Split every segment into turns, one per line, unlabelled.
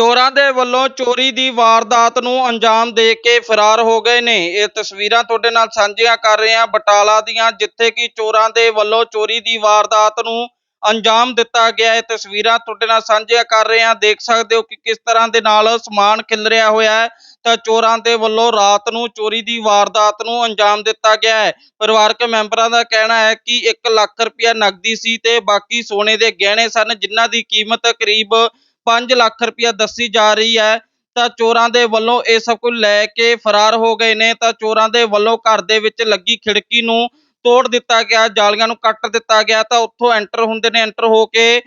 ਚੋਰਾਂ ਦੇ ਵੱਲੋਂ ਚੋਰੀ ਦੀ ਵਾਰਦਾਤ ਨੂੰ ਅੰਜਾਮ ਦੇ ਕੇ ਫਰਾਰ ਹੋ ਗਏ ਨੇ। ਇਹ ਤਸਵੀਰਾਂ ਤੁਹਾਡੇ ਨਾਲ ਸਾਂਝੀਆਂ ਕਰ ਰਹੇ ਹਾਂ। ਬਟਾਲਾ ਦੀਆਂ, ਜਿੱਥੇ ਕਿ ਚੋਰਾਂ ਦੇ ਵੱਲੋਂ ਚੋਰੀ ਦੀ ਵਾਰਦਾਤ ਨੂੰ ਅੰਜਾਮ ਦਿੱਤਾ ਗਿਆ। ਹੈ ਤਸਵੀਰਾਂ ਤੁਹਾਡੇ ਨਾਲ ਸਾਂਝੀਆਂ ਕਰ ਰਹੇ ਹਾਂ। ਦੇਖ ਸਕਦੇ ਹੋ ਕਿ ਕਿਸ ਤਰ੍ਹਾਂ ਦੇ ਨਾਲ ਸਮਾਨ ਖਿਲਰਿਆ ਹੋਇਆ ਹੈ। ਤਾਂ ਚੋਰਾਂ ਦੇ ਵੱਲੋਂ ਰਾਤ ਨੂੰ ਚੋਰੀ ਦੀ ਵਾਰਦਾਤ ਨੂੰ ਅੰਜਾਮ ਦਿੱਤਾ ਗਿਆ ਹੈ। ਪਰਿਵਾਰਕ ਮੈਂਬਰਾਂ ਦਾ ਕਹਿਣਾ ਹੈ ਕਿ 1 ਲੱਖ ਰੁਪਇਆ ਨਕਦੀ ਸੀ ਤੇ ਬਾਕੀ ਸੋਨੇ ਦੇ ਗਹਿਣੇ ਸਨ, ਜਿਨ੍ਹਾਂ ਦੀ ਕੀਮਤ ਕਰੀਬ 5 ਲੱਖ ਰੁਪਇਆ ਦੱਸੀ ਜਾ ਰਹੀ ਹੈ, ਤਾਂ ਚੋਰਾਂ ਦੇ ਵੱਲੋਂ ਇਹ ਸਭ ਕੁਝ ਲੈ ਕੇ ਫਰਾਰ ਹੋ ਗਏ ਨੇ, ਤਾਂ ਚੋਰਾਂ ਦੇ ਵੱਲੋਂ ਘਰ ਦੇ ਵਿੱਚ ਲੱਗੀ ਖਿੜਕੀ ਨੂੰ ਤੋੜ ਦਿੱਤਾ ਗਿਆ, ਜਾਲੀਆਂ ਨੂੰ ਕੱਟ ਦਿੱਤਾ ਗਿਆ, ਤਾਂ ਉੱਥੋਂ ਐਂਟਰ ਹੁੰਦੇ ਨੇ, ਐਂਟਰ ਹੋ ਕੇ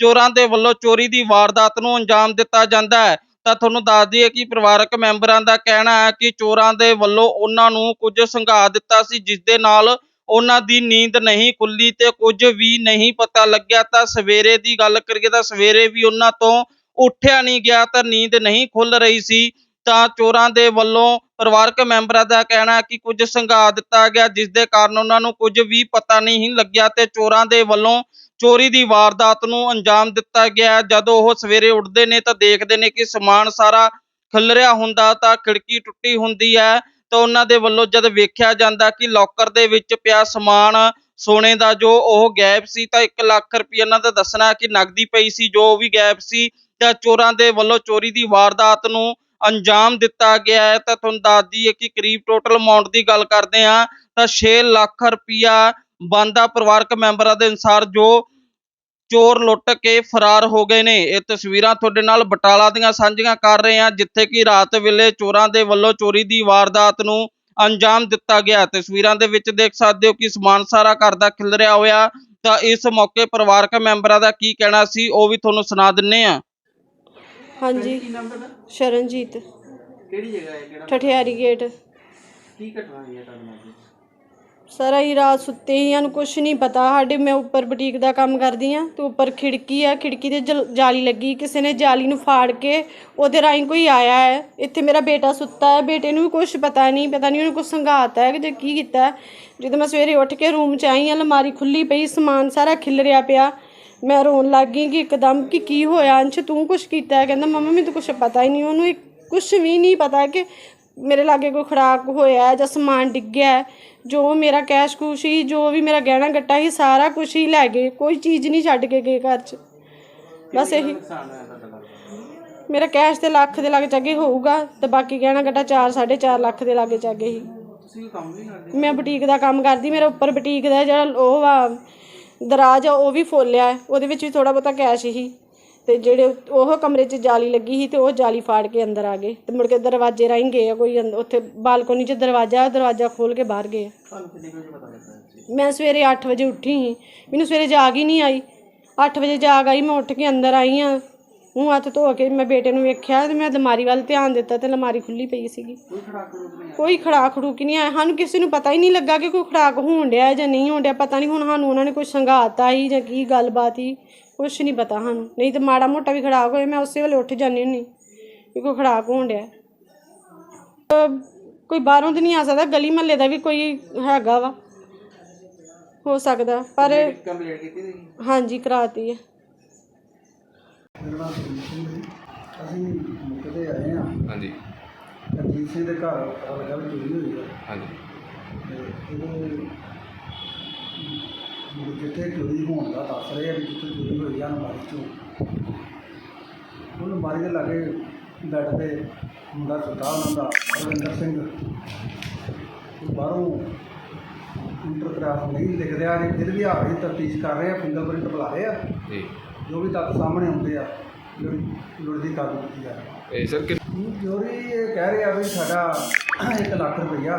ਚੋਰਾਂ ਦੇ ਵੱਲੋਂ ਚੋਰੀ ਦੀ ਵਾਰਦਾਤ ਨੂੰ ਅੰਜਾਮ ਦਿੱਤਾ ਜਾਂਦਾ ਹੈ। ਤਾਂ ਤੁਹਾਨੂੰ ਦੱਸ ਦਈਏ ਕਿ ਪਰਿਵਾਰਕ ਮੈਂਬਰਾਂ ਦਾ ਕਹਿਣਾ ਹੈ ਕਿ ਚੋਰਾਂ ਦੇ ਵੱਲੋਂ ਉਹਨਾਂ ਨੂੰ ਕੁਝ ਸੰਘਾ ਦਿੱਤਾ ਸੀ, ਜਿਸ ਦੇ ਨਾਲ ਉਹਨਾਂ ਦੀ ਨੀਂਦ ਨਹੀਂ ਖੁੱਲੀ ਤੇ ਕੁਝ ਵੀ ਨਹੀਂ ਪਤਾ ਲੱਗਿਆ, ਤਾਂ ਸਵੇਰੇ ਦੀ ਗੱਲ ਕਰੀਏ ਤਾਂ ਸਵੇਰੇ ਵੀ ਉਹਨਾਂ ਤੋਂ ਉੱਠਿਆ ਨਹੀਂ ਗਿਆ, ਤਾਂ ਨੀਂਦ ਨਹੀਂ ਖੁੱਲ ਰਹੀ ਸੀ। ਤਾਂ ਚੋਰਾਂ ਦੇ ਵੱਲੋਂ ਪਰਿਵਾਰਕ ਮੈਂਬਰਾਂ ਦਾ ਕਹਿਣਾ ਹੈ ਕਿ ਕੁਝ ਸੰਘਾ ਦਿੱਤਾ ਗਿਆ ਜਿਸ ਦੇ ਕਾਰਨ ਉਹਨਾਂ ਨੂੰ ਕੁਝ ਵੀ ਪਤਾ ਨਹੀਂ ਲੱਗਿਆ ਤੇ ਚੋਰਾਂ ਦੇ ਵੱਲੋਂ ਚੋਰੀ ਦੀ ਵਾਰਦਾਤ ਨੂੰ ਅੰਜਾਮ ਦਿੱਤਾ ਗਿਆ ਜਦੋਂ ਉਹ ਸਵੇਰੇ ਉੱਠਦੇ ਨੇ ਤਾਂ ਦੇਖਦੇ ਨੇ ਕਿ ਸਮਾਨ ਸਾਰਾ ਖਿਲਰਿਆ ਹੁੰਦਾ, ਤਾਂ ਖਿੜਕੀ ਟੁੱਟੀ ਹੁੰਦੀ ਹੈ। ਤਾਂ ਉਹਨਾਂ ਦੇ ਵੱਲੋਂ ਜਦ ਵੇਖਿਆ ਜਾਂਦਾ ਕਿ ਲੋਕਰ ਦੇ ਵਿੱਚ ਪਿਆ ਸਮਾਨ ਸੋਨੇ ਦਾ ਜੋ ਉਹ ਗਾਇਬ ਸੀ ਤਾਂ 1 ਲੱਖ ਰੁਪਏ ਇਹਨਾਂ ਦਾ ਦੱਸਣਾ ਕਿ ਨਕਦੀ ਪਈ ਸੀ, ਜੋ ਵੀ ਗਾਇਬ ਸੀ, ਤਾਂ ਚੋਰਾਂ ਦੇ ਵੱਲੋਂ ਚੋਰੀ ਦੀ ਵਾਰਦਾਤ ਨੂੰ ਅੰਜਾਮ ਦਿੱਤਾ ਗਿਆ ਹੈ। ਤਾਂ ਤੁਹਾਨੂੰ ਦੱਸ ਦਈਏ ਕਿ ਕਰੀਬ ਟੋਟਲ ਅਮਾਉਂਟ ਦੀ ਗੱਲ ਕਰਦੇ ਹਾਂ ਤਾਂ 6 ਲੱਖ ਰੁਪਇਆ ਬੰਦਾ ਪਰਿਵਾਰਕ ਮੈਂਬਰਾਂ ਦੇ ਅਨੁਸਾਰ ਜੋ ਚੋਰ ਲੁੱਟ ਕੇ ਫਰਾਰ ਹੋ ਗਏ ਨੇ। ਇਹ ਤਸਵੀਰਾਂ ਤੁਹਾਡੇ ਨਾਲ ਬਟਾਲਾ ਦੀਆਂ ਸਾਂਝੀਆਂ ਕਰ ਰਹੇ ਹਾਂ ਜਿੱਥੇ ਕਿ ਰਾਤ ਵੇਲੇ ਚੋਰਾਂ ਦੇ ਵੱਲੋਂ ਚੋਰੀ ਦੀ ਵਾਰਦਾਤ ਨੂੰ ਅੰਜਾਮ ਦਿੱਤਾ ਗਿਆ। ਤਸਵੀਰਾਂ ਦੇ ਵਿੱਚ ਦੇਖ ਸਕਦੇ ਹੋ ਕਿ ਸਮਾਨ ਸਾਰਾ ਘਰ ਦਾ ਖਿਲਰਿਆ ਹੋਇਆ। ਤਾਂ ਇਸ ਮੌਕੇ ਪਰਿਵਾਰਕ ਮੈਂਬਰਾਂ ਦਾ ਕੀ ਕਹਿਣਾ ਸੀ ਉਹ ਵੀ ਤੁਹਾਨੂੰ ਸੁਣਾ ਦਿੰਨੇ ਆ
ਹਾਂਜੀ। ਸ਼ਰਨਜੀਤ।
ਕਿਹੜੀ ਜਗ੍ਹਾ ਹੈ? ਕਿਹੜਾ
ਠਠਿਆਰੀ ਗੇਟ।
ਕੀ ਘਟਨਾ ਹੋਈ ਹੈ ਤੁਹਾਡੇ ਨਾਲ ਜੀ?
ਸਾਰਾ ਹੀ ਰਾਤ ਸੁੱਤੇ ਹੀ ਸਾਨੂੰ ਕੁਝ ਨਹੀਂ ਪਤਾ। ਸਾਡੇ ਮੈਂ ਉੱਪਰ ਬੁਟੀਕ ਦਾ ਕੰਮ ਕਰਦੀ ਆ ਤੇ ਉੱਪਰ ਖਿੜਕੀ ਆ, ਖਿੜਕੀ ਤੇ ਜਲ- ਜਾਲੀ ਲੱਗੀ। ਕਿਸੇ ਨੇ ਜਾਲੀ ਨੂੰ ਫਾੜ ਕੇ ਉਹਦੇ ਰਾਹੀਂ ਕੋਈ ਆਇਆ ਹੈ। ਇੱਥੇ ਮੇਰਾ ਬੇਟਾ ਸੁੱਤਾ ਹੈ। ਬੇਟੇ ਨੂੰ ਵੀ ਕੁਝ ਪਤਾ ਨਹੀਂ ਪਤਾ ਨਹੀਂ ਉਹਨੂੰ ਕੁਝ ਸੰਘਾਤਾ ਹੈ ਕਿ ਜੇ ਕੀ ਕੀਤਾ ਹੈ। ਜਦੋਂ ਮੈਂ ਸਵੇਰੇ ਉੱਠ ਕੇ ਰੂਮ 'ਚ ਆਈ ਅਲਮਾਰੀ ਖੁੱਲੀ ਪਈ, ਸਮਾਨ ਸਾਰਾ ਖਿਲਰਿਆ ਪਿਆ। ਮੈਂ ਰੋਣ ਲੱਗ ਗਈ ਕਿ ਇੱਕਦਮ ਕਿ ਕੀ ਹੋਇਆ? ਅੰਸ਼ ਤੂੰ ਕੁਝ ਕੀਤਾ ਹੈ? ਕਹਿੰਦਾ, ਮੰਮਾ, ਮੈਨੂੰ ਤਾਂ ਕੁਝ ਪਤਾ ਹੀ ਨਹੀਂ। ਉਹਨੂੰ ਕੁਝ ਵੀ ਨਹੀਂ ਪਤਾ ਕਿ ਮੇਰੇ ਲਾਗੇ ਕੋਈ ਖੜਾਕ ਹੋਇਆ ਹੈ ਜਾਂ ਸਮਾਨ ਡਿੱਗਿਆ ਹੈ। ਜੋ ਮੇਰਾ ਕੈਸ਼ ਕੁਸ਼ ਸੀ ਜੋ ਵੀ ਮੇਰਾ ਗਹਿਣਾ ਗੱਟਾ ਸੀ ਸਾਰਾ ਕੁਝ ਹੀ ਲੈ ਗਏ ਕੋਈ ਚੀਜ਼ ਨਹੀਂ ਛੱਡ ਕੇ ਗਏ ਘਰ 'ਚ ਬਸ ਇਹੀ ਮੇਰਾ ਕੈਸ਼ ਤੇ ਲੱਖ ਦੇ ਲੱਗ ਚਾਗੇ ਹੋਊਗਾ ਤੇ ਬਾਕੀ ਗਹਿਣਾ ਗੱਟਾ 4 4.5 ਲੱਖ ਦੇ ਲਾਗੇ
ਤੁਸੀਂ ਕੰਮ ਨਹੀਂ ਕਰਦੇ
ਮੈਂ ਬੁਟੀਕ ਦਾ ਕੰਮ ਕਰਦੀ ਮੇਰਾ ਉੱਪਰ ਬੁਟੀਕ ਦਾ ਜਿਹੜਾ ਉਹ ਵਾ ਦਰਾਜ ਆ ਉਹ ਵੀ ਫੋਲਿਆ ਹੈ। ਉਹਦੇ ਵਿੱਚ ਵੀ ਥੋੜਾ ਬਹੁਤਾ ਕੈਸ਼ ਸੀ ਤੇ ਜਿਹੜੇ ਉਹ ਕਮਰੇ 'ਚ ਜਾਲੀ ਲੱਗੀ ਸੀ ਤੇ ਉਹ ਜਾਲੀ ਫਾੜ ਕੇ ਅੰਦਰ ਆ ਗਏ ਤੇ ਮੁੜ ਕੇ ਦਰਵਾਜ਼ੇ ਰਾਹੀਂ ਗਏ ਆ ਕੋਈ ਅੰਦ- ਉੱਥੇ ਬਾਲਕੋਨੀ 'ਚ ਦਰਵਾਜ਼ਾ ਦਰਵਾਜ਼ਾ ਖੋਲ ਕੇ ਬਾਹਰ ਗਏ ਆ।
ਤੁਹਾਨੂੰ ਕਿੰਨੇ ਕੁ ਵਜੇ ਪਤਾ ਲੱਗਾ ਇਸ ਚੀਜ਼
ਮੈਂ ਸਵੇਰੇ 8 ਵਜੇ ਉੱਠੀ ਸੀ। ਮੈਨੂੰ ਸਵੇਰੇ ਜਾਗ ਹੀ ਨਹੀਂ ਆਈ। 8 ਵਜੇ ਜਾਗ ਆਈ ਮੈਂ ਉੱਠ ਕੇ ਅੰਦਰ ਆਈ ਆ ਮੂੰਹ ਹੱਥ ਧੋ ਕੇ ਮੈਂ ਬੇਟੇ ਨੂੰ ਵੇਖਿਆ ਤੇ ਮੈਂ ਅਲਮਾਰੀ ਵੱਲ ਧਿਆਨ ਦਿੱਤਾ ਤੇ ਅਲਮਾਰੀ ਖੁੱਲੀ ਪਈ ਸੀਗੀ।
ਕੋਈ ਖੜਾਕ ਰੂਪ ਨਹੀਂ
ਕੋਈ ਖੜਾਕ ਖੜੂਕ ਨਹੀਂ ਆਇਆ। ਸਾਨੂੰ ਕਿਸੇ ਨੂੰ ਪਤਾ ਹੀ ਨਹੀਂ ਲੱਗਾ ਕਿ ਕੋਈ ਖੜਾਕ ਹੋਣ ਡਿਆ ਜਾਂ ਨਹੀਂ ਹੋਣ ਡਿਆ। ਪਤਾ ਨਹੀਂ ਹੁਣ ਸਾਨੂੰ ਉਹਨਾਂ ਨੇ ਕੋਈ ਸੰਘਾਤਾ ਹੀ ਜਾਂ ਕੀ ਗੱਲਬਾਤ ਹੀ। ਕੁਛ ਨਹੀਂ ਪਤਾ ਸਾਨੂੰ। ਨਹੀਂ ਤੇ ਮਾੜਾ ਮੋਟਾ ਵੀ ਖੜਾਕ ਹੋਏ ਮੈਂ ਉਸੇ ਵੇਲੇ ਉੱਠ ਜਾਂਦੀ ਹੁੰਨੀ ਕਿ ਕੋਈ ਖੜਾਕ ਹੋਣ ਡਿਆ। ਅਹ ਕੋਈ ਬਾਹਰੋਂ ਤੇ ਨਹੀਂ ਆ ਸਕਦਾ ਗਲੀ ਮਹੱਲੇ ਦਾ ਵੀ ਕੋਈ ਹੈਗਾ ਵਾ। ਹੋ ਸਕਦਾ ਪਰ
ਕੰਪਲੀਟ ਕੀਤੀ ਸੀ
ਹਾਂਜੀ ਕਰਾਤੀ ਹੈ
ਅਸੀਂ ਮੌਕੇ ਤੇ ਆਏ ਹਾਂ।
ਹਾਂਜੀ।
ਰਣਜੀਤ ਸਿੰਘ ਦੇ ਘਰ ਪਤਾ ਲੱਗਾ ਵੀ ਚੋਰੀ ਹੋਈ ਹੈ
ਹਾਂਜੀ।
ਤੇ ਇਹਦੇ ਜਿੱਥੇ ਚੋਰੀ ਹੋਣ ਦਾ ਦੱਸ ਰਹੇ ਆ ਵੀ ਜਿੱਥੇ ਚੋਰੀ ਹੋਈ ਆ ਅਲਮਾਰੀ ਚੋਂ। ਉਹ ਅਲਮਾਰੀ ਦੇ ਲਾਗੇ ਬੈੱਡ ਤੇ ਮੁੰਡਾ ਸੁੱਤਾ ਉਹਨਾਂ ਦਾ ਰਵਿੰਦਰ ਸਿੰਘ। ਉਹ ਬਾਹਰੋਂ ਇੰਟਰਗ੍ਰਾਫ ਨਹੀਂ ਲਿਖ ਰਿਹਾ ਜੀ ਫਿਰ ਵੀ ਆ ਰਹੀ ਤਫਤੀਸ਼ ਕਰ ਰਹੇ ਆ ਫਿੰਗਰਪ੍ਰਿੰਟ ਬੁਲਾ ਰਹੇ ਆ।
ਜੀ।
ਜੋ ਵੀ ਤੱਥ ਸਾਹਮਣੇ ਆਉਂਦੇ ਆ ਲੁੜਦੀ ਕਾਬੂ ਕੀਤੀ ਜਾ ਰਹੀ
ਇਹ ਸਰ ਕਿ
ਜੋਰੀ ਇਹ ਕਹਿ ਰਿਹਾ ਵੀ ਸਾਡਾ 1 ਲੱਖ ਰੁਪਈਆ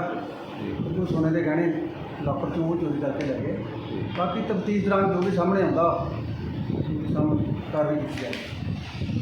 ਜੋ। ਸੋਨੇ ਦੇ ਗਹਿਣੇ ਲੱਖ ਚੋਂ ਉਹ ਚੋਰੀ ਕਰਕੇ ਲੈ ਗਏ। ਬਾਕੀ ਤਫਤੀਸ਼ ਦੌਰਾਨ ਜੋ ਵੀ ਸਾਹਮਣੇ ਆਉਂਦਾ, ਸਾਹਮਣੇ ਕਾਰਵਾਈ ਕੀਤੀ ਜਾਏ